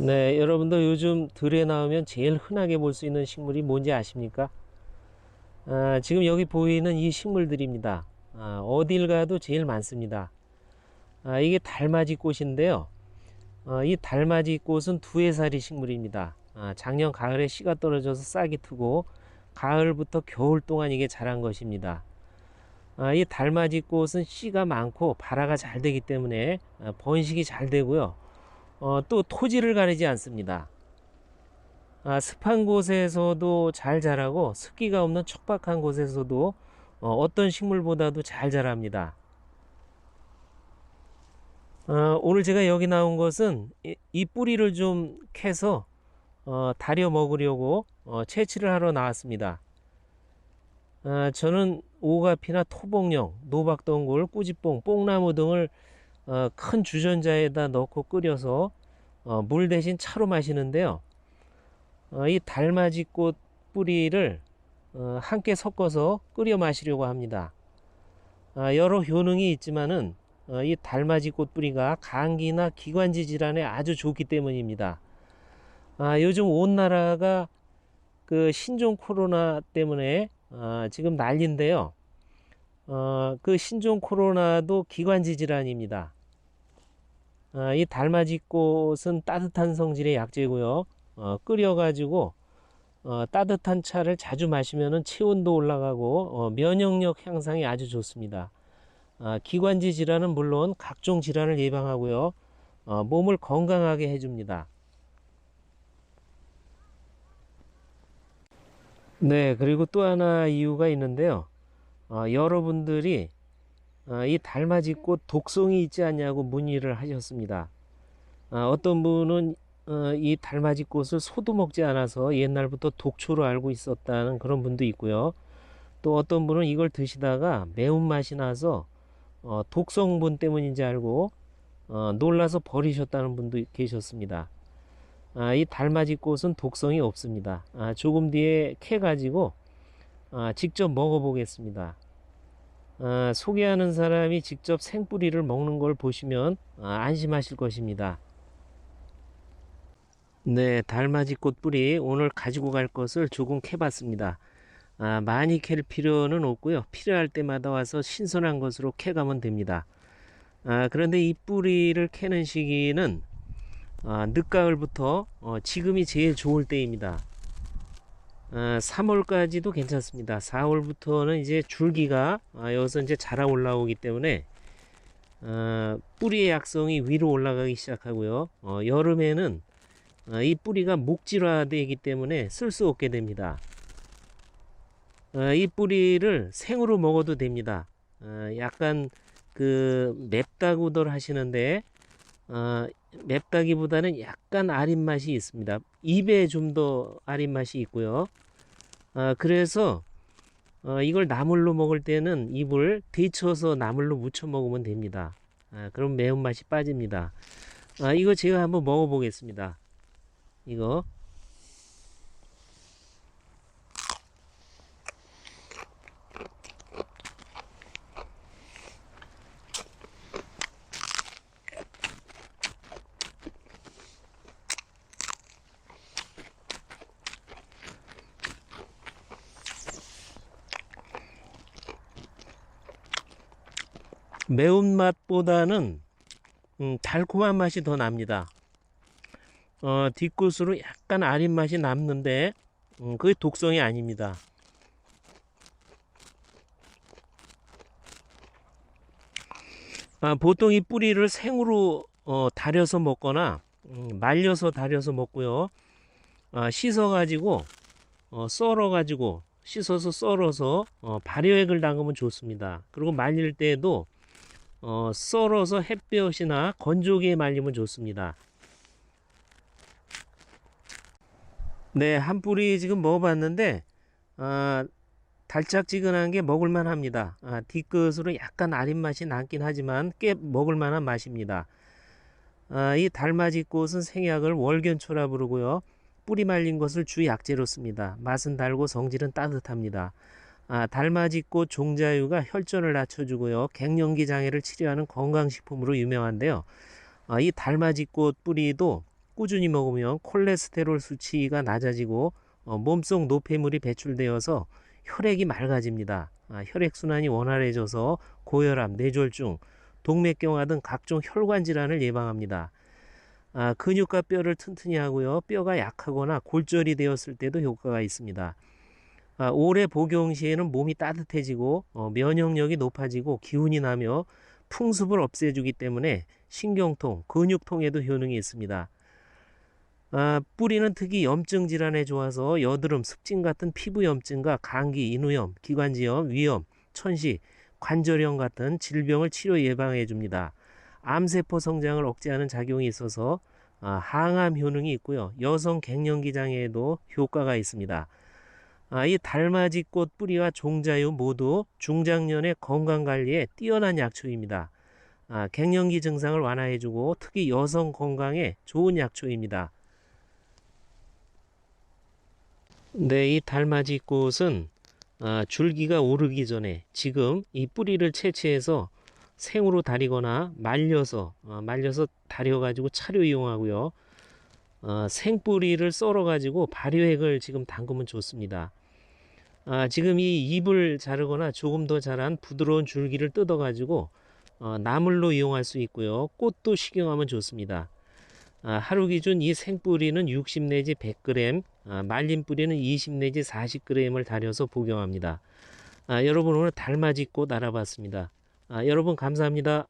네, 여러분도 요즘 들에 나오면 제일 흔하게 볼 수 있는 식물이 뭔지 아십니까? 아, 지금 여기 보이는 이 식물들입니다. 아, 어딜 가도 제일 많습니다. 아, 이게 달맞이 꽃인데요. 어, 이 달맞이 꽃은 두해살이 식물입니다. 아, 작년 가을에 씨가 떨어져서 싹이 트고 가을부터 겨울 동안 이게 자란 것입니다. 아, 이 달맞이 꽃은 씨가 많고 발화가 잘 되기 때문에 아, 번식이 잘 되고요. 어, 또 토지를 가리지 않습니다. 아, 습한 곳에서도 잘 자라고 습기가 없는 척박한 곳에서도 어, 떤 식물보다도 잘 자랍니다. 어, 오늘 제가 여기 나온 것은 이, 이 뿌리를 좀 캐서 어, 다려 먹으려고 어, 채취를 하러 나왔습니다. 아, 저는 오가피나 토복령, 노박덩굴, 꾸지뽕, 뽕나무 등을 어, 큰 주전자에다 넣고 끓여서 어, 물 대신 차로 마시는데요. 어, 이 달맞이꽃 뿌리를 어, 함께 섞어서 끓여 마시려고 합니다. 아, 여러 효능이 있지만은 어, 이 달맞이꽃 뿌리가 감기나 기관지 질환에 아주 좋기 때문입니다. 아, 요즘 온 나라가 그 신종 코로나 때문에 아, 지금 난리인데요. 어, 그 신종 코로나도 기관지 질환입니다. 아, 이 달맞이꽃은 따뜻한 성질의 약재고요. 어, 끓여가지고 어, 따뜻한 차를 자주 마시면 체온도 올라가고 어, 면역력 향상이 아주 좋습니다. 아, 기관지 질환은 물론 각종 질환을 예방하고요. 어, 몸을 건강하게 해줍니다. 네, 그리고 또 하나 이유가 있는데요. 어, 여러분들이 어, 이 달맞이 꽃 독성이 있지 않냐고 문의를 하셨습니다. 어, 어떤 분은 어, 이 달맞이 꽃을 소도 먹지 않아서 옛날부터 독초로 알고 있었다는 그런 분도 있고요. 또 어떤 분은 이걸 드시다가 매운맛이 나서 어, 독성분 때문인지 알고 어, 놀라서 버리셨다는 분도 계셨습니다. 아, 이 달맞이 꽃은 독성이 없습니다. 아, 조금 뒤에 캐 가지고 아, 직접 먹어보겠습니다. 아, 소개하는 사람이 직접 생뿌리를 먹는 걸 보시면 아, 안심하실 것입니다. 네, 달맞이 꽃 뿌리 오늘 가지고 갈 것을 조금 캐봤습니다. 아, 많이 캘 필요는 없고요. 필요할 때마다 와서 신선한 것으로 캐가면 됩니다. 아, 그런데 이 뿌리를 캐는 시기는 아, 늦가을부터 어, 지금이 제일 좋을 때입니다. 아, 3월까지도 괜찮습니다. 4월부터는 이제 줄기가 아, 여기서 이제 자라 올라오기 때문에 아, 뿌리의 약성이 위로 올라가기 시작하고요. 어, 여름에는 아, 이 뿌리가 목질화되기 때문에 쓸 수 없게 됩니다. 아, 이 뿌리를 생으로 먹어도 됩니다. 아, 약간 그 맵다고들 하시는데 어, 맵다기보다는 약간 아린 맛이 있습니다. 입에 좀 더 아린 맛이 있고요. 어, 그래서 어, 이걸 나물로 먹을 때는 입을 데쳐서 나물로 무쳐 먹으면 됩니다. 아, 그럼 매운맛이 빠집니다. 아, 이거 제가 한번 먹어보겠습니다. 이거 매운맛보다는 음, 달콤한 맛이 더 납니다. 어, 뒷끝으로 약간 아린 맛이 남는데 음, 그게 독성이 아닙니다. 아, 보통 이 뿌리를 생으로 어, 달여서 먹거나 음, 말려서 달여서 먹고요. 아, 씻어가지고 어, 썰어가지고 씻어서 썰어서 어, 발효액을 담그면 좋습니다. 그리고 말릴 때에도 어, 썰어서 햇볕이나 건조기에 말리면 좋습니다. 네, 한 뿌리 지금 먹어봤는데 아, 달짝지근한 게 먹을만 합니다. 아, 뒤끝으로 약간 아린 맛이 남긴 하지만 꽤 먹을만한 맛입니다. 아, 이 달맞이 꽃은 생약을 월견초라 부르고요. 뿌리 말린 것을 주 약재로 씁니다. 맛은 달고 성질은 따뜻합니다. 아, 달맞이꽃 종자유가 혈전을 낮춰주고요. 갱년기 장애를 치료하는 건강식품으로 유명한데요. 아, 이 달맞이꽃 뿌리도 꾸준히 먹으면 콜레스테롤 수치가 낮아지고 어, 몸속 노폐물이 배출되어서 혈액이 맑아집니다. 아, 혈액순환이 원활해져서 고혈압, 뇌졸중, 동맥경화 등 각종 혈관 질환을 예방합니다. 아, 근육과 뼈를 튼튼히 하고요. 뼈가 약하거나 골절이 되었을 때도 효과가 있습니다. 아, 오래 복용 시에는 몸이 따뜻해지고 어, 면역력이 높아지고 기운이 나며 풍습을 없애주기 때문에 신경통, 근육통에도 효능이 있습니다. 아, 뿌리는 특히 염증 질환에 좋아서 여드름, 습진 같은 피부 염증과 감기, 인후염, 기관지염, 위염, 천식, 관절염 같은 질병을 치료 예방해 줍니다. 암세포 성장을 억제하는 작용이 있어서 아, 항암 효능이 있고요. 여성 갱년기 장애에도 효과가 있습니다. 아, 이 달맞이꽃 뿌리와 종자유 모두 중장년의 건강 관리에 뛰어난 약초입니다. 아, 갱년기 증상을 완화해주고 특히 여성 건강에 좋은 약초입니다. 네, 이 달맞이꽃은 아, 줄기가 오르기 전에 지금 이 뿌리를 채취해서 생으로 다리거나 말려서 어, 말려서 다려가지고 차로 이용하고요. 어, 생뿌리를 썰어 가지고 발효액을 지금 담그면 좋습니다. 아, 지금 이 잎을 자르거나 조금 더 자란 부드러운 줄기를 뜯어 가지고 어, 나물로 이용할 수 있고요. 꽃도 식용하면 좋습니다. 아, 하루 기준 이 생뿌리는 60 내지 100g, 아, 말린 뿌리는 20 내지 40g을 다려서 복용합니다. 아, 여러분 오늘 달맞이 꽃 알아봤습니다. 아, 여러분 감사합니다.